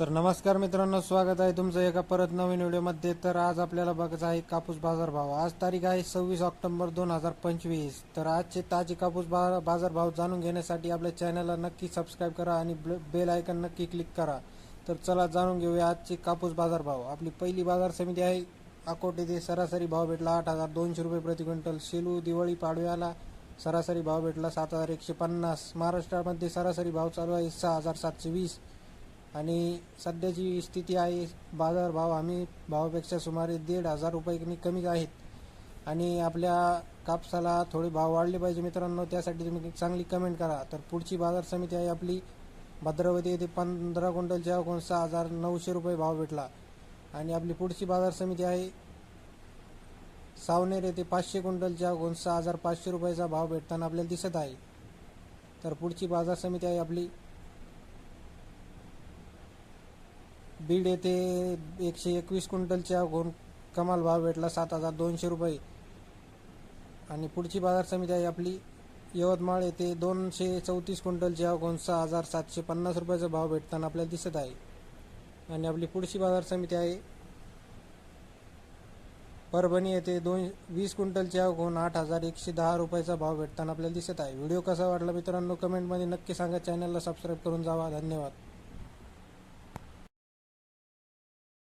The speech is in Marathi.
तर नमस्कार मित्रांनो स्वागत आहे तुमचं एका परत नवीन व्हिडिओमध्ये. तर आज आपल्याला बघायचं आहे कापूस बाजारभाव आज तारीख आहे सव्वीस ऑक्टोबर दोन हजार पंचवीस. तर आजचे ताजे कापूस बा बाजारभाव जाणून घेण्यासाठी आपल्या चॅनलला नक्की सबस्क्राईब करा आणि बेल आयकन नक्की क्लिक करा. तर चला जाणून घेऊया आजचे कापूस बाजारभाव आपली पहिली बाजार समिती आहे. अकोट येथे सरासरी भाव भेटला आठ हजार दोनशे रुपये प्रति क्विंटल. सेलू दिवाळी पाडव्याला सरासरी भाव भेटला सात हजार एकशे पन्नास. महाराष्ट्रामध्ये सरासरी भाव चालू आहे सहा हजार सातशे वीस. आणि सध्याची स्थिती आहे बाजार भाव आम्ही भावापेक्षा सुमारे दीड हजार रुपये कमीच आहेत. आणि आपल्या कापसाला थोडे भाव वाढले पाहिजे मित्रांनो त्यासाठी तुम्ही चांगली कमेंट करा. तर पुढची बाजार समिती आहे आपली. भद्रावती येथे पंधरा क्विंटलच्या अवघून सहा हजार नऊशे रुपये भाव भेटला. आणि आपली पुढची बाजार समिती आहे. सावनेर येथे पाचशे क्विंटलच्या अवघून सहा हजार पाचशे रुपयाचा भाव भेटताना आपल्याला दिसत आहे. तर पुढची बाजार समिती आहे आपली. बीड येथे एकशे एकवीस क्विंटलच्या गुण कमाल भाव भेटला सात हजार दोनशे रुपये. आणि पुढची बाजार समिती आहे आपली. यवतमाळ येथे दोनशे चौतीस क्विंटलच्या गुण सहा हजार सातशे पन्नास रुपयाचा भाव भेटताना आपल्याला दिसत आहे. आणि आपली पुढची बाजार समिती आहे. परभणी येथे दोन वीस क्विंटलच्या गुण आठ हजार एकशे दहा रुपयाचा भाव भेटताना आपल्याला दिसत आहे. व्हिडिओ कसा वाटला मित्रांनो कमेंटमध्ये नक्की सांगा. चॅनलला सबस्क्राईब करून जावा. धन्यवाद.